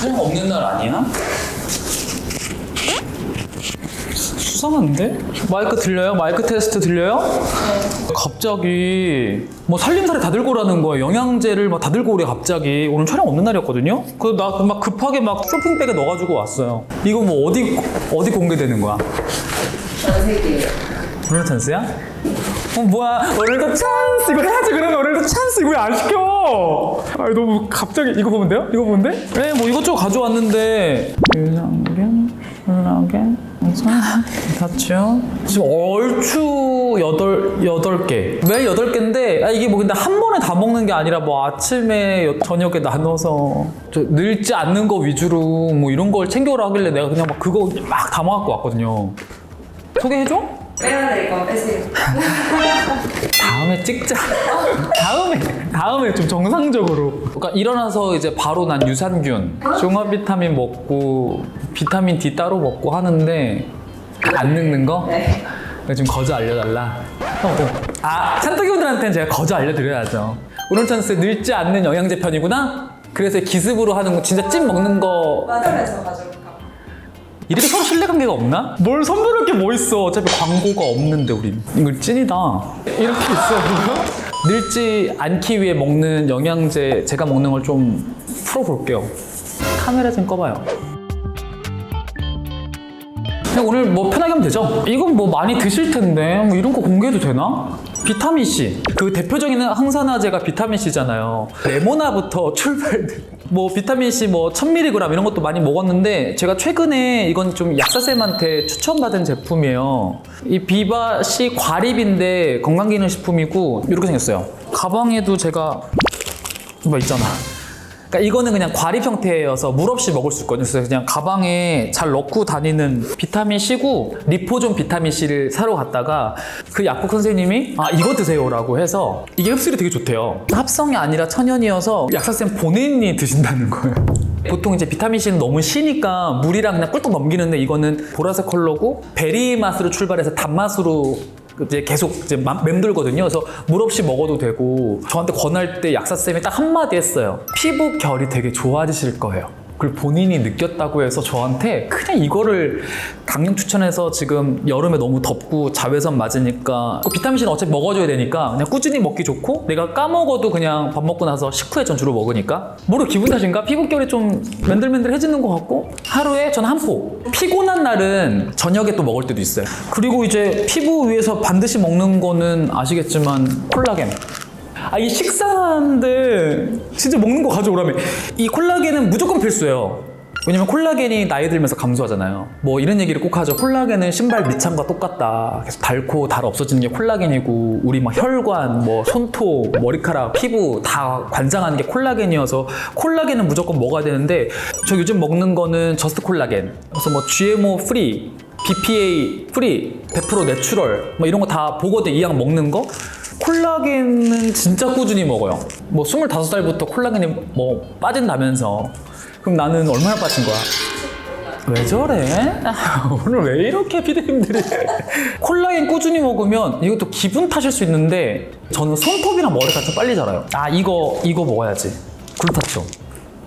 사장 없는 날 아니야? 수상한데? 마이크 들려요? 마이크 테스트 들려요? 네. 갑자기 뭐 살림살이 다 들고 오라는 거예요. 영양제를 막 다 들고 오래 갑자기. 오늘 촬영 없는 날이었거든요. 그래서 나 막 급하게 막 쇼핑백에 넣어가지고 왔어요. 이거 뭐 어디 어디 공개되는 거야? 전 세계에. 오늘 찬스야? 어 뭐야 오늘도 찬스 이거 해야지 그러면 오늘도 찬스 이거 왜 안 시켜? 아 너무 갑자기 이거 보면 돼요? 이거 보면 돼? 네뭐 이것저것 가져왔는데 유산균, 콜라겐, 다치요 지금 얼추 여덟 여덟 개 매일 여덟 개인데 아 이게 뭐 근데 한 번에 다 먹는 게 아니라 뭐 아침에 여- 저녁에 나눠서 저 늙지 않는 거 위주로 뭐 이런 걸 챙겨오라 하길래 내가 그냥 막 그거 막 담아갖고 왔거든요 소개해줘? 빼야 될 건 빼세요. 다음에 찍자. 다음에 다음에 좀 정상적으로. 그러니까 일어나서 이제 바로 난 유산균, 종합 비타민 먹고 비타민 D 따로 먹고 하는데 안 늙는 거? 네. 그러니까 좀 거저 알려달라. 어, 어. 아 찬떡이분들한테는 제가 거저 알려드려야죠. 오늘 찬스 늙지 않는 영양제 편이구나. 그래서 기습으로 하는 거 진짜 찜 먹는 거 맞으면서 가져올까? 이렇게 서로 신뢰관계가 없나? 뭘 선물할 게 뭐 있어? 어차피 광고가 없는데 우린 이거 찐이다. 이렇게 있어요. 늙지 않기 위해 먹는 영양제 제가 먹는 걸 좀 풀어볼게요. 카메라 좀 꺼봐요. 그냥 오늘 뭐 편하게 하면 되죠? 이건 뭐 많이 드실 텐데 뭐 이런 거 공개해도 되나? 비타민 C 그 대표적인 항산화제가 비타민 C잖아요. 레모나부터 출발. 뭐 비타민 C 뭐 1000mg 이런 것도 많이 먹었는데 제가 최근에 이건 좀 약사쌤한테 추천받은 제품이에요. 이 비바 C 과립인데 건강기능식품이고 이렇게 생겼어요. 가방에도 제가 뭐 있잖아. 그러니까 이거는 그냥 과립 형태여서 물 없이 먹을 수 있거든요. 그래서 그냥 가방에 잘 넣고 다니는 비타민 C고 리포존 비타민 C를 사러 갔다가 그 약국 선생님이 아 이거 드세요라고 해서 이게 흡수율이 되게 좋대요. 합성이 아니라 천연이어서 약사쌤 본인이 드신다는 거예요. 보통 이제 비타민 C는 너무 시니까 물이랑 그냥 꿀떡 넘기는데 이거는 보라색 컬러고 베리 맛으로 출발해서 단맛으로 이제 계속 이제 맘- 맴돌거든요. 그래서 물 없이 먹어도 되고 저한테 권할 때 약사쌤이 딱 한마디 했어요. 피부 결이 되게 좋아지실 거예요. 그걸 본인이 느꼈다고 해서 저한테 그냥 이거를 강력 추천해서 지금 여름에 너무 덥고 자외선 맞으니까 그 비타민C는 어차피 먹어줘야 되니까 그냥 꾸준히 먹기 좋고 내가 까먹어도 그냥 밥 먹고 나서 식후에 전 주로 먹으니까 모르 기분 탓인가? 피부결이 좀 맨들맨들해지는 것 같고 하루에 전 한 포. 피곤한 날은 저녁에 또 먹을 때도 있어요. 그리고 이제 피부 위해서 반드시 먹는 거는 아시겠지만 콜라겐. 아, 이 식사하는데 진짜 먹는 거 가져오라며. 이 콜라겐은 무조건 필수예요. 왜냐면 콜라겐이 나이 들면서 감소하잖아요. 뭐 이런 얘기를 꼭 하죠. 콜라겐은 신발 밑창과 똑같다. 계속 닳고 닳 없어지는 게 콜라겐이고 우리 막 혈관, 뭐 손톱, 머리카락, 피부 다 관장하는 게 콜라겐이어서 콜라겐은 무조건 먹어야 되는데 저 요즘 먹는 거는 저스트 콜라겐. 그래서 뭐 GMO 프리, BPA 프리, 100% 내추럴 뭐 이런 거 다 보거든 이약 먹는 거. 콜라겐은 진짜 꾸준히 먹어요. 뭐 25살부터 콜라겐이 뭐 빠진다면서. 그럼 나는 얼마나 빠진 거야? 왜 저래? 오늘 왜 이렇게 피디님들이 콜라겐 꾸준히 먹으면 이것도 기분 탓일 수 있는데 저는 손톱이랑 머리가 좀 빨리 자라요. 아 이거 이거 먹어야지. 글루타치온.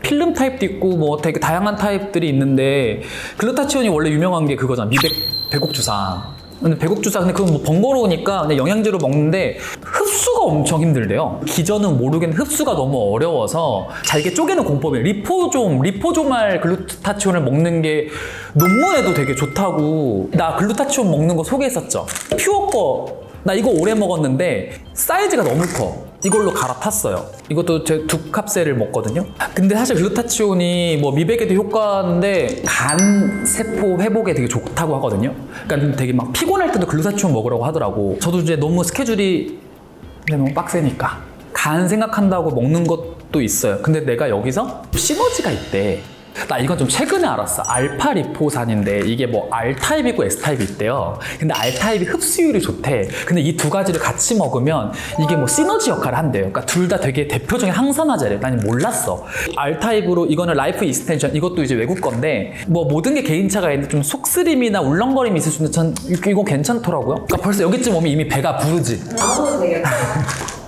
필름 타입도 있고 뭐 되게 다양한 타입들이 있는데 글루타치온이 원래 유명한 게 그거잖아. 미백 배곡 주사. 근데 배곡 주사 근데 그건 뭐 번거로우니까 그냥 영양제로 먹는데 흡수가 엄청 힘들대요. 기전은 모르겠는 흡수가 너무 어려워서 잘게 쪼개는 공법이에요. 리포좀, 리포조말 글루타치온을 먹는 게 논문에도 되게 좋다고 나 글루타치온 먹는 거 소개했었죠. 퓨어 거 나 이거 오래 먹었는데 사이즈가 너무 커. 이걸로 갈아탔어요. 이것도 제두 캅셀을 먹거든요. 근데 사실 글루타치온이 뭐 미백에도 효과인데 간 세포 회복에 되게 좋다고 하거든요. 그러니까 되게 막 피곤할 때도 글루타치온 먹으라고 하더라고. 저도 이제 너무 스케줄이 너무 빡세니까 간 생각한다고 먹는 것도 있어요. 근데 내가 여기서 시너지가 있대. 나 이건 좀 최근에 알았어. 알파 리포산인데 이게 뭐 R 타입이고 S 타입이 있대요. 근데 R 타입이 흡수율이 좋대. 근데 이 두 가지를 같이 먹으면 이게 뭐 시너지 역할을 한대요. 그러니까 둘 다 되게 대표적인 항산화제래. 난 몰랐어. R 타입으로 이거는 라이프 이스텐션 이것도 이제 외국 건데 뭐 모든 게 개인차가 있는데 좀 속쓰림이나 울렁거림이 있을 수 있는데 전 이거 괜찮더라고요. 그러니까 벌써 여기쯤 오면 이미 배가 부르지. 아무도 되겠다.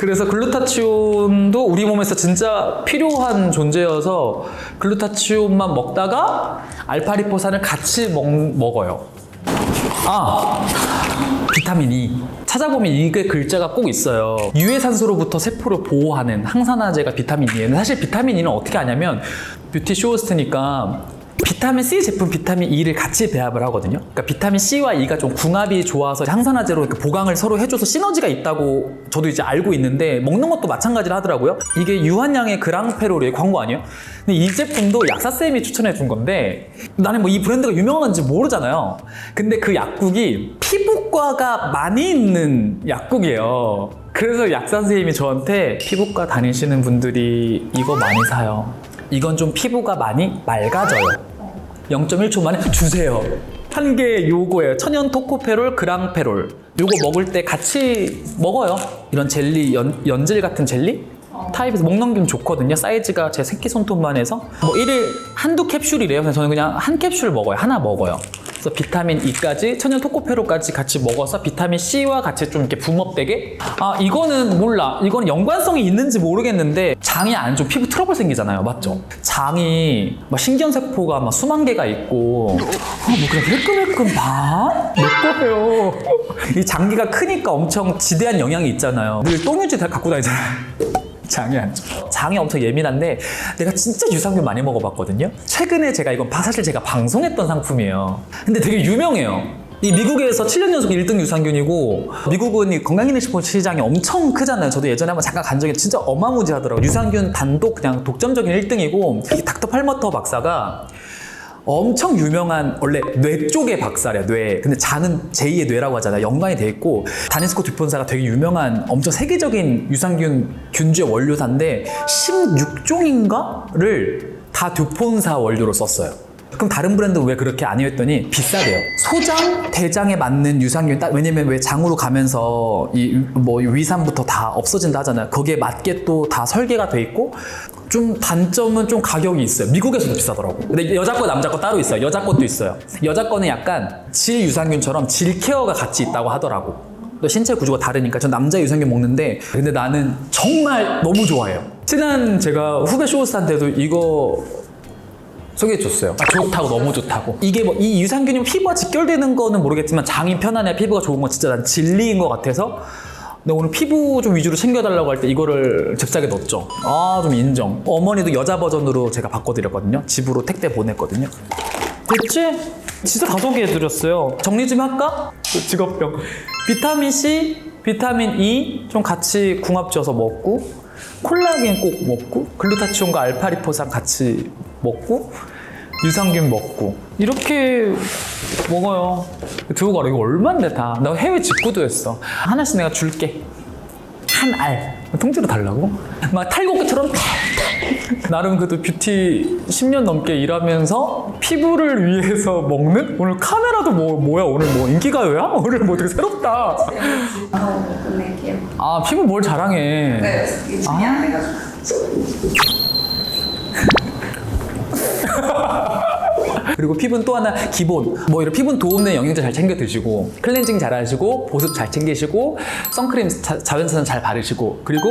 그래서 글루타치온도 우리 몸에서 진짜 필요한 존재여서 글루타치온만 먹다가 알파리포산을 같이 먹, 먹어요. 아 비타민 E. 찾아보면 이게 글자가 꼭 있어요. 유해산소로부터 세포를 보호하는 항산화제가 비타민 근데 사실 비타민 E는 어떻게 하냐면 뷰티 쇼호스트니까 비타민 C 제품 비타민 E를 같이 배합을 하거든요. 그러니까 비타민 C와 E가 좀 궁합이 좋아서 항산화제로 보강을 서로 해줘서 시너지가 있다고 저도 이제 알고 있는데 먹는 것도 마찬가지로 하더라고요. 이게 유한양의 그랑페롤의 광고 아니에요? 근데 이 제품도 약사쌤이 추천해 준 건데 나는 뭐 이 브랜드가 유명한지 모르잖아요. 근데 그 약국이 피부과가 많이 있는 약국이에요. 그래서 약사 선생님이 저한테 피부과 다니시는 분들이 이거 많이 사요. 이건 좀 피부가 많이 맑아져요. 0.1초 만에 주세요. 한 개 요거예요. 천연 토코페롤, 그랑페롤. 요거 먹을 때 같이 먹어요. 이런 젤리, 연, 연질 같은 젤리? 타입에서 목 넘기면 좋거든요. 사이즈가 제 새끼 손톱만 해서. 뭐 1일 한두 캡슐이래요. 그래서 저는 그냥 한 캡슐 먹어요. 하나 먹어요. 그래서 비타민 E까지, 천연 토코페롤까지 같이 먹어서 비타민 C와 같이 좀 이렇게 붕업되게? 아, 이거는 몰라. 이거는 연관성이 있는지 모르겠는데, 장이 안 좋고 피부 트러블 생기잖아요. 맞죠? 장이 막 신경세포가 막 수만 개가 있고, 아, 뭐 그냥 힐끔힐끔 봐? 내 거예요. 이 장기가 크니까 엄청 지대한 영향이 있잖아요. 늘 똥유지 다 갖고 다니잖아요. 장이 안 좋아. 장이 엄청 예민한데 내가 진짜 유산균 많이 먹어봤거든요. 최근에 제가 이건 바- 사실 제가 방송했던 상품이에요. 근데 되게 유명해요. 이 미국에서 7년 연속 1등 유산균이고 미국은 이 건강기능식품 시장이 엄청 크잖아요. 저도 예전에 한번 잠깐 간 적이 진짜 어마무지하더라고요. 유산균 단독 그냥 독점적인 1등이고 이 닥터 팔머터 박사가 엄청 유명한 원래 뇌 쪽의 박사래요 뇌. 근데 장은 제2의 뇌라고 하잖아요. 연관이 돼 있고 다니스코 듀폰사가 되게 유명한 엄청 세계적인 유산균 균주의 원료사인데 16종인가를 다 듀폰사 원료로 썼어요 그럼 다른 브랜드는 왜 그렇게 아니에요 했더니 비싸대요 소장 대장에 맞는 유산균 딱 왜냐면 왜 장으로 가면서 이 뭐 위산부터 다 없어진다 하잖아요 거기에 맞게 또 다 설계가 돼 있고 좀 단점은 좀 가격이 있어요. 미국에서도 비싸더라고. 근데 여자 거 남자 거 따로 있어요. 여자 것도 있어요. 여자 거는 약간 질 유산균처럼 질 케어가 같이 있다고 하더라고. 또 신체 구조가 다르니까 전 남자 유산균 먹는데 근데 나는 정말 너무 좋아해요. 친한 제가 후배 쇼호스한테도 이거 소개해 줬어요. 아, 좋다고 너무 좋다고. 이게 뭐 이 유산균이 피부와 직결되는 거는 모르겠지만 장이 편안해 피부가 좋은 건 진짜 난 진리인 것 같아서 근데 오늘 피부 좀 위주로 챙겨달라고 할 때 이거를 잽싸게 넣었죠. 아, 좀 인정. 어머니도 여자 버전으로 제가 바꿔드렸거든요. 집으로 택배 보냈거든요. 됐지? 진짜 다섯 개 해드렸어요. 정리 좀 할까? 그 직업병. 비타민 C, 비타민 E 좀 같이 궁합 지어서 먹고, 콜라겐 꼭 먹고, 글루타치온과 알파리포산 같이 먹고, 유산균 먹고 이렇게 먹어요. 두고 가라 이거 얼마인데 다. 나 해외 직구도 했어. 하나씩 내가 줄게. 한 알. 통째로 달라고? 막 탈곡기처럼 나름 그래도 뷰티 10년 넘게 일하면서 피부를 위해서 먹는? 오늘 카메라도 뭐, 뭐야? 오늘 뭐 인기가요야? 오늘 뭐 되게 새롭다. 하고 끝낼게요. 아, 피부 뭘 자랑해. 네, 이게 준비 안 해가지고. 그리고 피부는 또 하나 기본. 뭐 이런 피부 도움되는 영양제 잘 챙겨 드시고 클렌징 잘 하시고 보습 잘 챙기시고 선크림 자, 자외선 잘 바르시고 그리고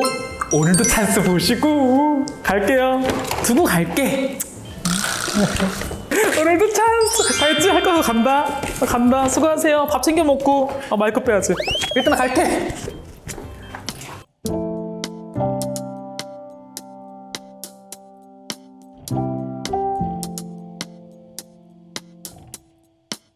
오늘도 찬스 보시고. 갈게요. 두고 갈게. 오늘도 찬스. 갈지 할 거고 간다. 간다. 수고하세요. 밥 챙겨 먹고. 아 마이크 빼야지. 일단 갈게